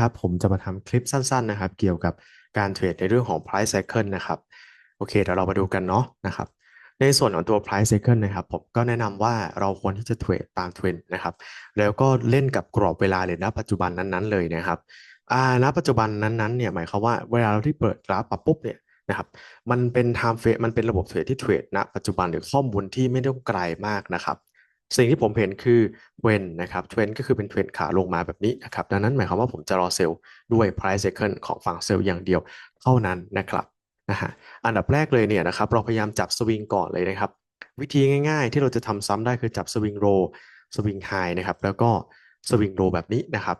ครับผมจะมาทำคลิปสั้นๆนะครับ เกี่ยวกับการเทรดในเรื่องของ price cycle นะครับ โอเคเดี๋ยวเรามาดูกันเนาะนะครับ ในส่วนของตัว price cycle นะครับ ผมก็แนะนำว่าเราควรที่จะเทรดตามเทรนด์นะครับ แล้วก็เล่นกับกรอบเวลาเลยณปัจจุบันนั้นๆเลยนะครับอ่าณปัจจุบันนั้นๆเนี่ยหมายความว่าเวลาเราที่เปิดกราฟปับปุ๊บเนี่ยนะครับ มันเป็น time frame มันเป็นระบบเทรดที่เทรดณปัจจุบันหรือข้อมูลที่ไม่ต้องไกลมากนะครับ สิ่งที่ผมเห็นคือเทรนนะครับเทรนก็คือเป็นเทรนขาลงมาแบบนี้นะครับดังนั้นหมายความว่าผมจะรอเซลล์ด้วย price cycle ของฝั่งเซลล์อย่างเดียวเท่านั้นนะครับนะฮะอันดับแรกเลยเนี่ยนะครับเราพยายามจับสวิงก่อนเลยนะครับ วิธีง่ายๆ ที่เราจะทำซ้ำได้คือจับสวิงโรสวิงไฮนะครับแล้วก็สวิงโรแบบนี้นะครับ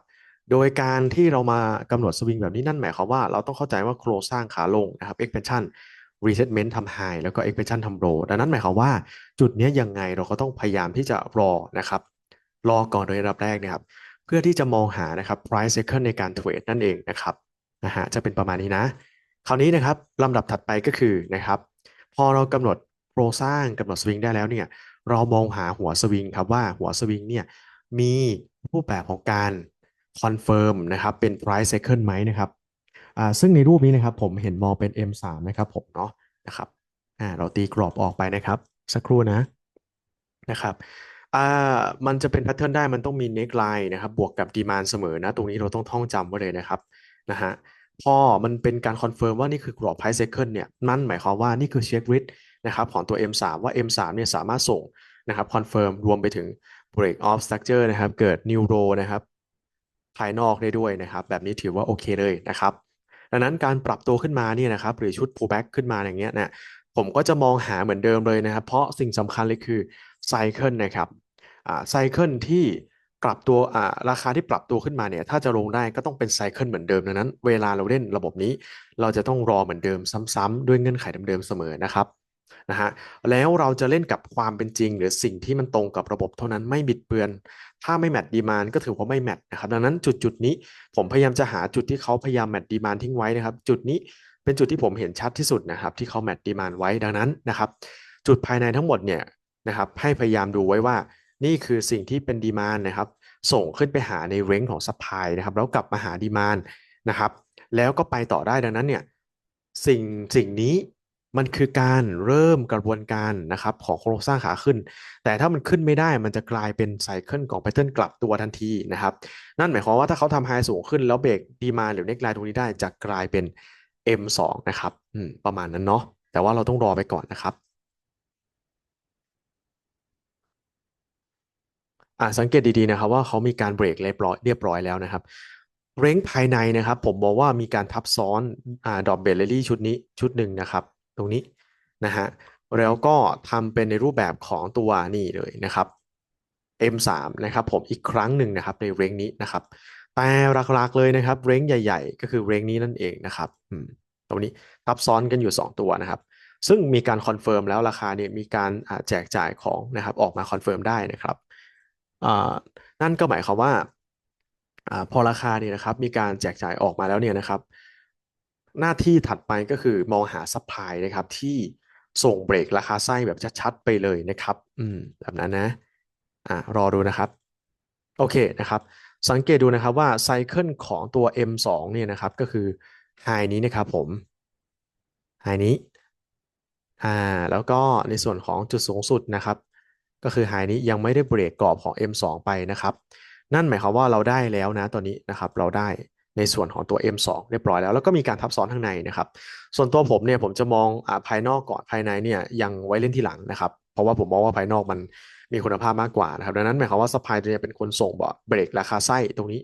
โดยการที่เรามากำหนดสวิงแบบนี้นั่นหมายความว่าเราต้องเข้าใจว่าโครงสร้างขาลงนะครับ expansion resetment ทำ high แล้วก็ expansion ทำ low ดังนั้นหมายความว่าจุดนี้ยังไงเราก็ต้องพยายามที่จะรอนะครับ รอก่อนโดยระดับแรกนะครับ เพื่อที่จะมองหานะครับ price cycle ในการเทรดนั่นเองนะครับนะฮะจะเป็นประมาณนี้นะ คราวนี้นะครับลำดับถัดไปก็คือนะครับ พอเรากำหนดโครงสร้างกำหนดสวิงได้แล้วเนี่ยเรามองหาหัวสวิงครับว่าหัวสวิงเนี่ยมีรูปแบบของการคอนเฟิร์มนะครับเป็น price cycle ไหมนะครับ อ่าซึ่งในรูปนี้นะครับผมเห็นมองเป็น M3 นะครับผมเนาะนะครับอ่าเราตีกรอบออกไปนะครับ สักครู่นะนะครับอ่ามันจะเป็นแพทเทิร์นได้มันต้องมีเน็กไลน์นะครับบวกกับดีมานเสมอนะ ตรงนี้เราต้องท่องจำไว้เลยนะครับนะฮะพอมันเป็นการคอนเฟิร์มว่านี่คือกรอบ price cycle เนี่ยนั่นหมายความว่านี่คือเช็คริดนะครับของตัว M3 ว่า M3 เนี่ยสามารถส่งนะครับคอนเฟิร์มรวมไปถึง break off structure นะครับ เกิด new low นะครับ ภายนอกได้ด้วยนะครับ แบบนี้ถือว่าโอเคเลยนะครับ ดังนั้นการปรับตัวขึ้นมาเนี่ยนะครับหรือชุด pullback ขึ้นมาอย่างเงี้ยนะผมก็จะมองหาเหมือนเดิมเลยนะครับ เพราะสิ่งสำคัญเลยคือไซเคิลนะครับอ่าไซเคิลที่ปรับตัวอ่าราคาที่ปรับตัวขึ้นมาเนี่ยถ้าจะลงได้ก็ต้องเป็นไซเคิลเหมือนเดิมดังนั้น เวลาเราเล่นระบบนี้ เราจะต้องรอเหมือนเดิมซ้ำๆด้วยเงื่อนไขเดิมๆเสมอนะครับ นะฮะแล้วเราจะเล่นกับความเป็นจริง หรือสิ่งที่มันตรงกับระบบเท่านั้นไม่บิดเบือน ถ้าไม่แมทดีมานก็ถือว่าไม่แมทนะครับดังนั้นจุดจุดนี้ผมพยายามจะหาจุดที่เขาพยายามแมทดีมานทิ้งไว้นะครับ จุดนี้เป็นจุดที่ผมเห็นชัดที่สุดนะครับ ที่เขาแมทดีมานไว้ดังนั้นนะครับ จุดภายในทั้งหมดเนี่ยนะครับให้พยายามดูไว้ว่า นี่คือสิ่งที่เป็นดีมานนะครับ ส่งขึ้นไปหาในเร้งของซัพพลายนะครับแล้วกลับมาหาดีมานนะครับ แล้วก็ไปต่อได้ดังนั้นเนี่ยสิ่งสิ่งนี้ มันคือการเริ่มกระบวนการนะครับของโครงสร้างขาขึ้น แต่ถ้ามันขึ้นไม่ได้มันจะกลายเป็นไซเคิลของแพทเทิร์นกลับตัวทันทีนะครับ นั่นหมายความว่าถ้าเขาทำไฮสูงขึ้นแล้วเบรกดีมาหรือเน็กไลน์ตรงนี้ได้จะกลายเป็น M2 นะครับประมาณนั้นเนาะแต่ว่าเราต้องรอไปก่อนนะครับอ่าสังเกตดีๆนะครับว่าเขามีการเบรกเรียบร้อยเรียบร้อยแล้วนะครับเร้งภายในนะครับ ผมมองว่ามีการทับซ้อนอ่าดอกเบลเลอรี่ชุดนี้ชุดหนึ่งนะครับ ตรงนี้นะฮะแล้วก็ทำเป็นในรูปแบบของตัวนี่เลยนะครับ M3 นะครับผมอีกครั้งหนึ่งนะครับในเรงนี้นะครับ แต่หลักๆเลยนะครับเรงใหญ่ ๆ ก็คือเรงนี้นั่นเองนะครับตรงนี้ทับซ้อนกันอยู่ 2 ตัวนะครับ ซึ่งมีการคอนเฟิร์มแล้วราคาเนี่ยมีการแจกจ่ายของนะครับออกมาคอนเฟิร์มได้นะครับนั่นก็หมายความว่าอพอราคาเนี่ยนะครับมีการแจกจ่ายออกมาแล้วเนี่ยนะครับ หน้าที่ถัดไปก็คือมองหาซัพพลายนะครับที่ส่งเบรกราคาไส้แบบชัดๆไปเลยนะครับ อืมแบบนั้นนะอ่ารอดูนะครับ โอเคนะครับ สังเกตดูนะครับว่าไซเคิลของตัว M2 เนี่ยนะครับ ก็คือไฮนี้นะครับผมไฮนี้อ่าแล้วก็ในส่วนของจุดสูงสุดนะครับ ก็คือไฮนี้ยังไม่ได้เบรกกรอบของ M2 ไปนะครับ นั่นหมายความว่าเราได้แล้วนะตอนนี้นะครับ เราได้ ในส่วนของตัว M2 เรียบร้อยแล้ว แล้วก็มีการทับซ้อนข้างในนะครับ ส่วนตัวผมเนี่ยผมจะมองอภายนอกก่อนภายในเนี่ยยังไว้เล่นที่หลังนะครับ เพราะว่าผมมองว่าภายนอกมันมีคุณภาพมากกว่านะครับดังนั้นหมายความว่าสปายตัวนี้เป็นคนส่งเบรกราคาไส้ตรงนี้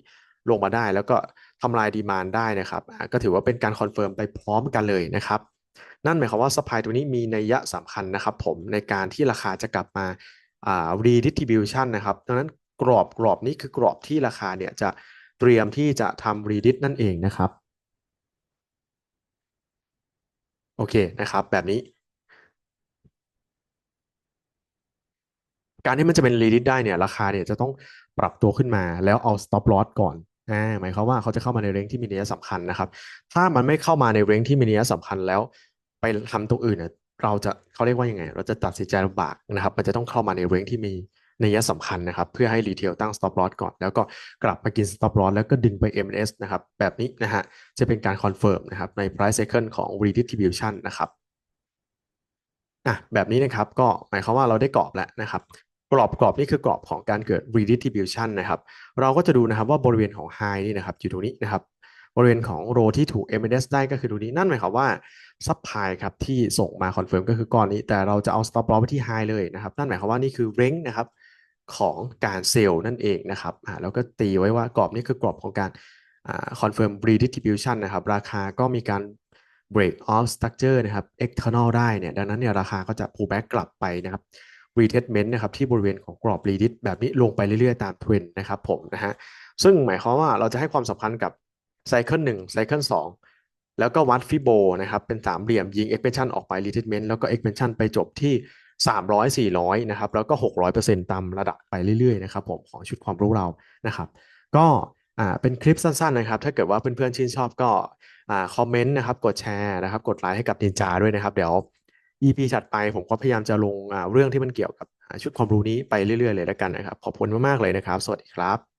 ลงมาได้ แล้วก็ทำลายดีมานได้นะครับก็ถือว่าเป็นการคอนเฟิร์มไปพร้อมกันเลยนะครับนั่นหมายความว่าสปายตัวนี้มีนัยยะสำคัญนะครับ ผมในการที่ราคาจะกลับมาอ่า redistribution นะครับดังนั้นกรอบกรอบนี้คือกรอบที่ราคาเนี่ยจะ เตรียมที่จะทำ redit นั่นเองนะครับ โอเคนะครับ แบบนี้ การที่มันจะเป็น redit ได้เนี่ย ราคาเนี่ยจะต้องปรับตัวขึ้นมาแล้วเอา stop loss ก่อนอ่าหมายความว่าเขาจะเข้ามาในเรงที่มีนัยสำคัญนะครับ ถ้ามันไม่เข้ามาในเรงที่มีนัยสำคัญแล้ว ไปทำตรงอื่นเนี่ยเราจะเขาเรียกว่ายังไง เราจะตัดสินใจลำบากนะครับ มันจะต้องเข้ามาในเรงที่มี ในยะสำคัญนะครับ เพื่อให้รีเทลตั้ง stop loss ก่อน แล้วก็กลับมากิน stop loss แล้วก็ดึงไป M&S นะครับ แบบนี้นะฮะจะเป็นการคอนเฟิร์มนะครับใน price cycle ของ redistribution นะครับอะแบบนี้นะครับก็หมายความว่าเราได้กรอบแล้วนะครับกรอบกรอบนี่คือกรอบของการเกิด redistribution นะครับเราก็จะดูนะครับว่าบริเวณของ high นี่นะครับอยู่ตรงนี้นะครับบริเวณของโรที่ถูก M&S ได้ก็คือตรงนี้นั่นหมายความว่าซัพพลายครับที่ส่งมาคอนเฟิร์มก็คือก้อนนี้ แต่เราจะเอา stop loss ไปที่ high เลยนะครับนั่นหมายความว่านี่คือ range นะครับ ของการเซลล์นั่นเองนะครับอ่าแล้วก็ตีไว้ว่ากรอบนี้คือกรอบของการอ่า confirm redistribution นะครับ ราคาก็มีการ break off structure นะครับ external ได้เนี่ย ดังนั้นเนี่ยราคาก็จะ pull back กลับไปนะครับ retestment นะครับที่บริเวณของกรอบ redist แบบนี้ลงไปเรื่อยๆ ตามเทรนด์นะครับผมนะฮะ ซึ่งหมายความว่าเราจะให้ความสำคัญกับไซเคิลหนึ่งไซคิลสองแล้วก็วัดฟิโบนะครับ เป็นสามเหลี่ยมยิง expansion ออกไป retestment แล้วก็ expansion ไปจบที่ 300 400นะครับแล้วก็ 600%ตามระดับไปเรื่อยๆนะครับผมของชุดความรู้เรานะครับ ก็อ่าเป็นคลิปสั้นๆนะครับ ถ้าเกิดว่าเพื่อนๆชื่นชอบก็อ่าคอมเมนต์นะครับกดแชร์นะครับกดไลค์ให้กับนินจาด้วยนะครับ เดี๋ยว EP ถัดไปผมก็พยายามจะลงอ่าเรื่องที่มันเกี่ยวกับชุดความรู้นี้ไปเรื่อยๆเลยแล้วกันนะครับ ขอบคุณมากๆเลยนะครับ สวัสดีครับ